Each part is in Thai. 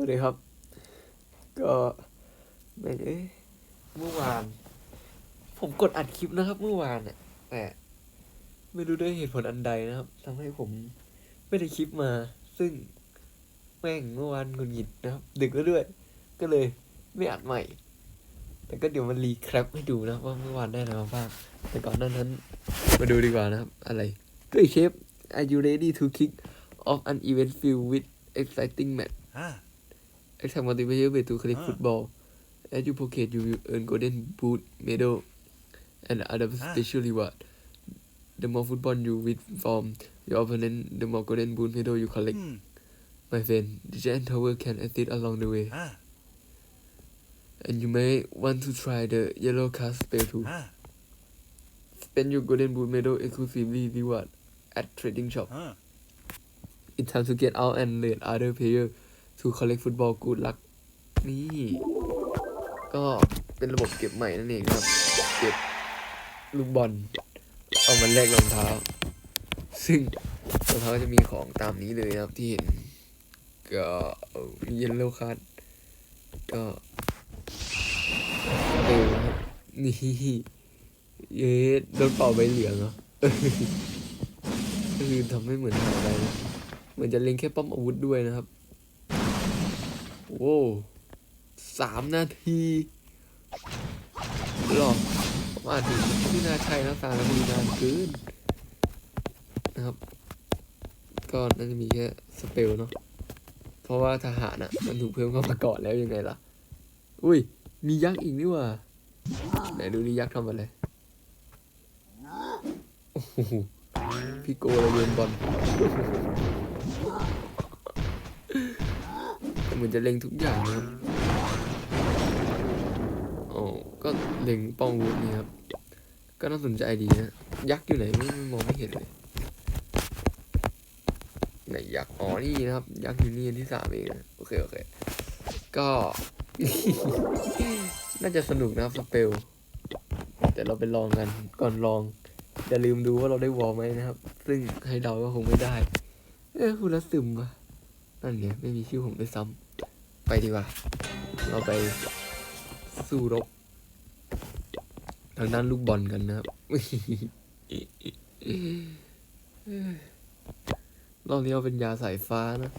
วัสดีครับ ก็ไม่เอ้ยเมื่อวาน ผมกดอัดคลิปนะครับ เมื่อวานเนี่ยแต่ไม่รู้ด้วยเหตุผลอันใดนะครับทำให้ผมไม่ได้คลิปมา ซึ่งแม่งเมื่อวานหงุดหงิดนะครับ ดึกแล้วด้วย ก็เลยไม่อัดใหม่ แต่ก็เดี๋ยวมันรีแคปให้ดูนะว่าเมื่อวานได้อะไรมาบ้างแต่ก่อนหน้านั้น มาดูดีกว่านะครับ อะไรด้วยเชฟ Are you ready to kick off an event filled with exciting match Ah, Exact motivation way to collect Ah. football. As you progress, you will earn golden boot medal and other Ah. special reward. The more football you win from your opponent, the more golden boot medal you collect. hmm, My friend, the giant tower can assist along the way, ah, and you may want to try the yellow card spell too. Spend your golden boot medal exclusively reward at trading shop. It's time to get out and learn other player to collect football good luck นี่ ก็เป็นระบบเก็บใหม่นั่นเองครับ เก็บลูกบอล เอามาแลกรองเท้า ซึ่งรองเท้าจะมีของตามนี้เลยนะครับที่เห็น ก็เยลโลคัทก็เออครับนี่เย้โดนเป่าใบเหลืองเหรอก็คือทำให้เหมือนหายไปเหมือนจะเล็งแค่ป้อมอาวุธด้วยนะครับ โว้สามนาทีหรอผมอานถึงที่นาใช่นะสามนาทีนานเกินนะครับ ก็น่าจะมีแค่สเปลเนาะเพราะว่าทหารอะ มันถูกเพิ่มเข้ามาก่อนแล้วยังไงล่ะ อุ้ย มียักษ์อีกนี่หว่าไหนดูดิยักษ์ทำอะไรโอ้โหพี่โกเลยโยนบอล เหมือนจะเล็งทุกอย่างนะครับโอ้ก็เล็งป้องวุธนี่ครับ ก็น่าสนใจดีนะยักษ์อยู่ไหนไม่มองไม่เห็นเลยไหนยักษ์อ๋อนี่นะครับ ยักษ์อยู่นี่ที่สามเองนะโอเคโอเค ก็ น่าจะสนุกนะครับสเปลแต่เราไปลองกันก่อนลองอย่าลืมดูว่าเราได้วอลไหมนะครับ ซึ่งให้เดาก็คงไม่ได้ เอ้คุณละซึมวะนั่นเนี่ยไม่มีชื่อผมด้วยซ้ำ ไปดีกว่า เราไปสู้รบทางด้านลูกบอลกันนะครับรอบนี้เอาเป็นยาสายฟ้านะ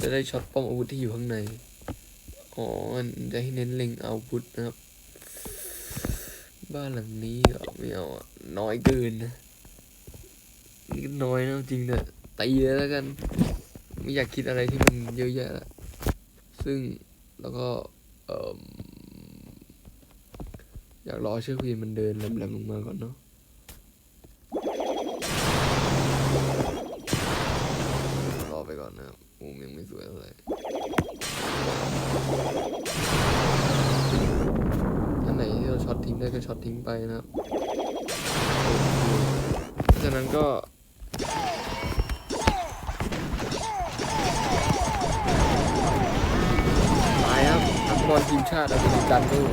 จะได้ช็อตป้อมอาวุธที่อยู่ข้างใน อ๋อ จะให้เน้นเล็งอาวุธนะครับ บ้านหลังนี้ก็ไม่เอาน้อยเกินนะนี่ก็น้อยนะจริงเนี่ยตีเลยแล้วกัน ไม่อยากคิดอะไรที่มันเยอะแยะละ ซึ่งแล้วก็เอออยากรอเชือกควีนมันเดินแหลมๆลงมาก่อนเนาะรอไปก่อนนะครับมุมยังไม่สวยเท่าไหร่อันไหนที่เราช็อตทิ้งได้ก็ช็อตทิ้งไปนะครับเพราะฉะนั้นก็ บอลทีมชาติอเมริกันด้วย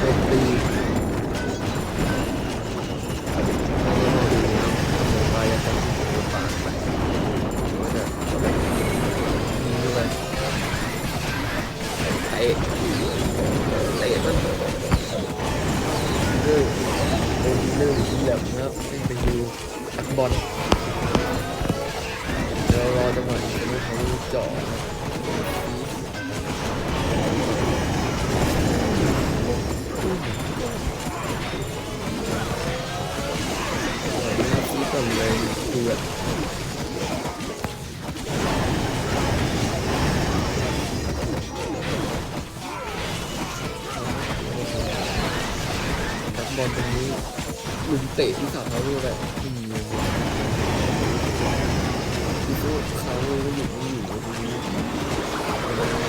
เป็นปี เตะที่ขาเขาด้วยแบบอืมที่พวกเขาก็อยู่ไม่อยู่ตรงนี้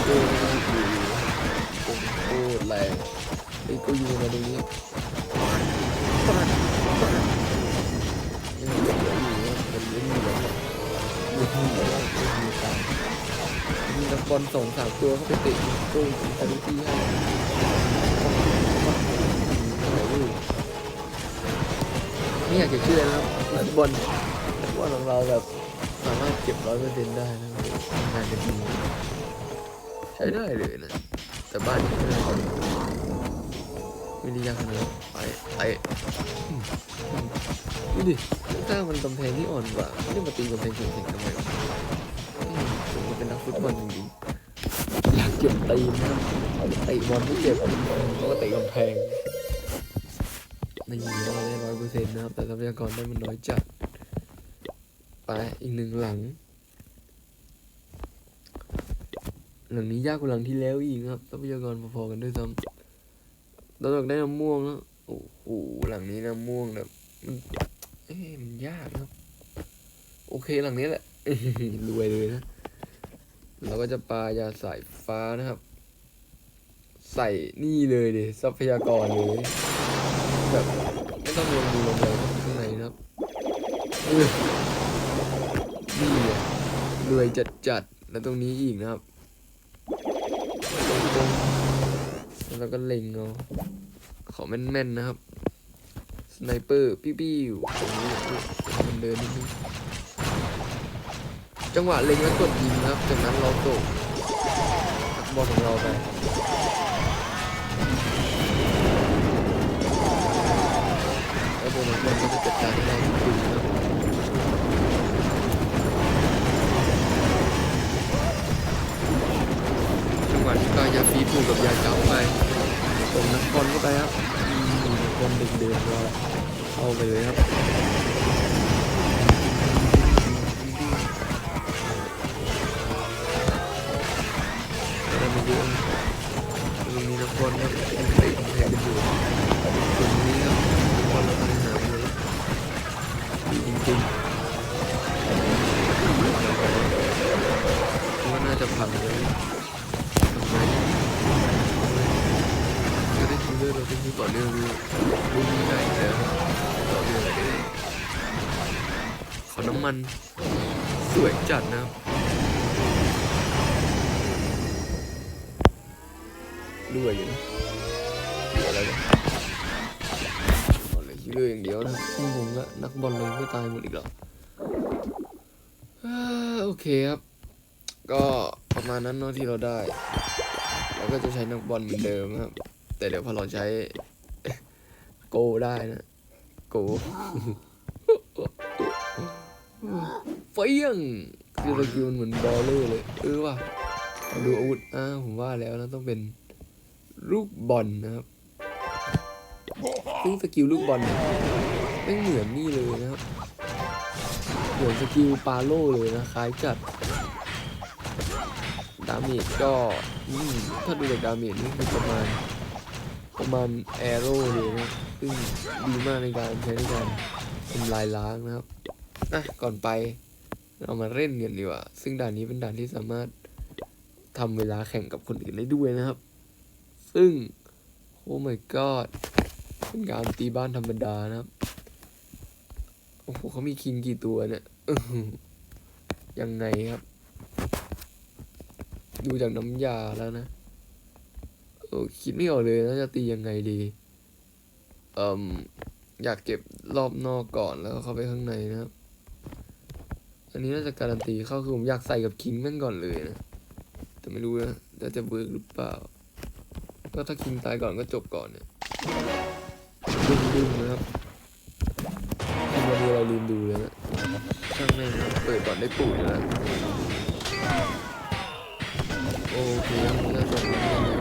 โอ้ยอยู่โอ้แรงไอ้ก็อยู่มาตรงนี้ปัดปัดยังเหลือยู่นะมันยังเหลืออยู่ที่เหลืออยู่ตามมีนักบอลสองสามตัวเข้าไปเตะตู้อาริตี้ให้ ไม่อยากจะเชื่อนะครับนักบอลนักบอลของเราแบบสามารถเก็บร้อยเปอร์เซ็นต์ได้นะทำงานกันดีช้ได้เลยนะ แต่บ้านนี้ไม่ได้ไม่ได้ยากขนาดนั้นไปไปดูดิถ้างมันกำแพงที่อ่อนกว่าไม่ได้มาตีกำแพงแข็งๆทำไมวะผมก็เป็นนักฟุตบอลจริงๆอยากเก็บตีนนะเตะบอลไม่เจ็บเพราะว่าเตะกำแพง ไม่ยิงเราได้ร้อยเปอร์เซ็นต์นะครับ แต่ทรัพยากรได้มันน้อยจัด ไปอีกหนึ่งหลัง หลังนี้ยากกว่าหลังที่แล้วอีกครับทรัพยากรพอๆกันด้วยซ้ำเราอยากได้น้ำม่วงแล้วโอ้โหหลังนี้น้ำม่วงแบบมันเอ๊ะมันยากครับ โอเคหลังนี้แหละรวยเลยนะเราก็จะปายาสายฟ้านะครับ ใส่นี่เลยดิทรัพยากรเลย แบบไม่ต้องลงดูลงเลยข้างในนะครับเออนี่เลยรวยจัดจัดๆแล้วตรงนี้อีกนะครับแล้วก็เล็งเอาขอแม่นๆนะครับสไนเปอร์ปิ้วๆตรงนี้มันเดินนิดนึงจังหวะเล็งแล้วกดยิงนะครับจากนั้นเราตกนักบอลของเราไป วตัวนักบอลก็จะจัดการให้เราถึงนะจังหวะที่ปลายาฟีผูกกับยาเจ้าไปส่งนักบอลเข้าไปครับนักบอลเด็กเดินเราเข้าไปเลยครับ เลอร์เราเป็นที่ต่อเนื่องดูดูมีใหญ่แล้วต่อเนื่องเลยขอน้ำมันสวยจัดนะรับด้วยอยู่นะอะไรเนี่ยเอาเลยคิวเลอร์อย่างเดียวนะซึ่งผมก็นักบอลเลยไม่ตายหมดอีกหรอโอเคครับ ก็ประมาณนั้นเนาะที่เราได้เราก็จะใช้นักบอลเหมือนเดิมครับ แต่เดี๋ยวพอเราใช้โกได้นะโกเฟี้ยงคือสกิลมันเหมือนบอลเลอร์เลยเออว่ะดูอาวุธอ่าผมว่าแล้วนะต้องเป็นลูกบอลนะครับซึ่งสกิลลูกบอลไม่เหมือนนี่เลยนะครับเหมือนสกิลปาโลเลยนะคล้ายจัดดาเมจก็ถ้าดูจากดาเมจนี่คือประมาณ มาณแอโร่เลยนะซึ่งดีมากในการใช้ในการทำลายล้างนะครับอะก่อนไปเรามาเล่นกันดีกว่า ซึ่งด่านนี้เป็นด่านที่สามารถทำเวลาแข่งกับคนอื่นได้ด้วยนะครับ ซึ่งโอ้ my god เป็นการตีบ้านธรรมดานะครับ โอ้โหเขามีคิงกี่ตัวเนี่ยยังไงครับ ดูจากน้ำยาแล้วนะ คิดไม่ออกเลยนะจะตียังไงดีเอ่มอยากเก็บรอบนอกก่อนแล้วก็เข้าไปข้างในนะครับ อันนี้น่าจะการันตีเข้าคือผมอยากใส่กับคิงแม่งก่อนเลยนะ แต่ไม่รู้นะว่าจะเบิร์กหรือเปล่า ก็ถ้าคิงตายก่อนก็จบก่อนเนี่ยดึงดึงนะครับคิงวันนี้เราลืมดูเลยนะช่างแม่งนะเปิดก่อนได้ปุ๋ยแล้วโอเคน่าจะมีข้างใน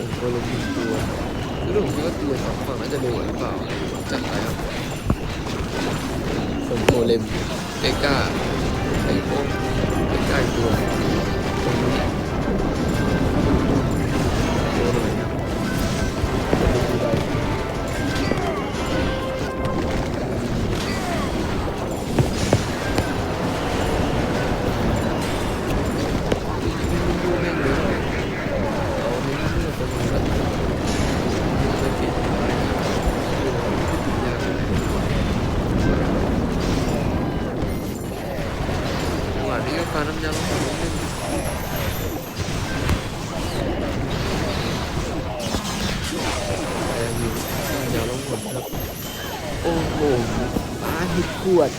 ส่งตัวลงหนึ่งตัวคือผมคิดว่าตัวสองฝั่งน่าจะเร็วหรือเปล่าจัดไปครับส่งตัวเลมเอก้าไอโอเอก้าอีกตัว วด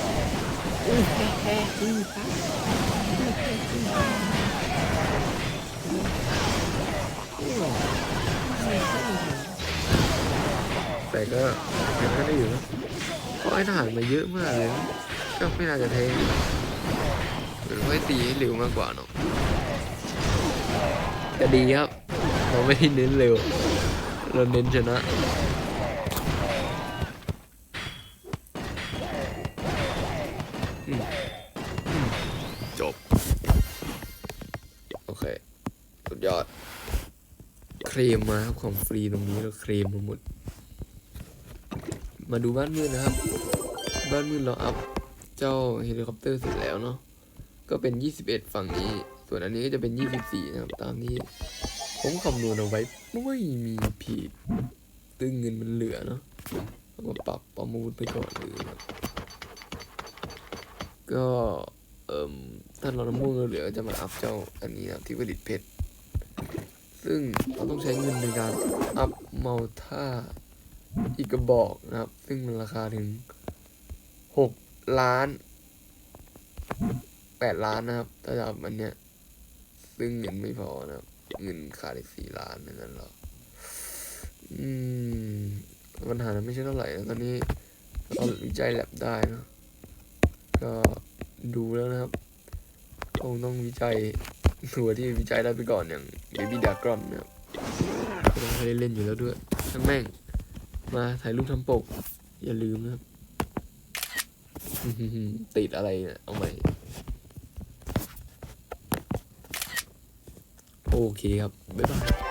แต่ก็ยังไม่ได้อยู่เพราะไอ้ทหารมาเยอะมากเลยก็ไม่น่าจะเทงหรือว่าตีให้เร็วมากกว่าเนาะจะดีครับ เราไม่ได้เน้นเร็ว เราเน้นชนะ เคลมมาครับของฟรีตรงนี้เราเคลมมาหมด มาดูบ้านมืดนะครับ บ้านมืดเราอัพเจ้าเฮลิคอปเตอร์เสร็จแล้วเนาะก็เป็น 21 ฝั่งนี้ ส่วนอันนี้ก็จะเป็น 24 นะครับ ตามที่ผมคำนวณเอาไว้ไม่มีผิดตึงเงินมันเหลือเนาะเอามาปรับประมูลไปก่อนเลยนะก็เอ่มถ้าเราน้ำม่วงเหลือจะมาอัพเจ้าอันนี้นะที่ผลิตเพชร ซึ่งเราต้องใช้เงินในการอัพเมาท่าอีกกระบอกนะครับ ซึ่งมันราคาถึงหกล้านแปดล้านนะครับ ถ้าจะอัพอันเนี้ย ซึ่งเงินไม่พอนะครับ เงินขาดอีกสี่ล้านนั่นแหละอืมปัญหานั้นไม่ใช่เท่าไหร่นะตอนนี้เราวิจัยแลบได้นะก็ดูแล้วนะครับคงต้องวิจัย ตัวที่วิจัยได้ไปก่อนอย่างเบบี้ดากรอนเนี่ยก็ต้องให้ได้เล่นอยู่แล้วด้วยทั้งแม่ง มาถ่ายรูปทำปก อย่าลืมนะครับติดอะไรเนี่ยเอาใหม่ โอเคครับ บ๊ายบาย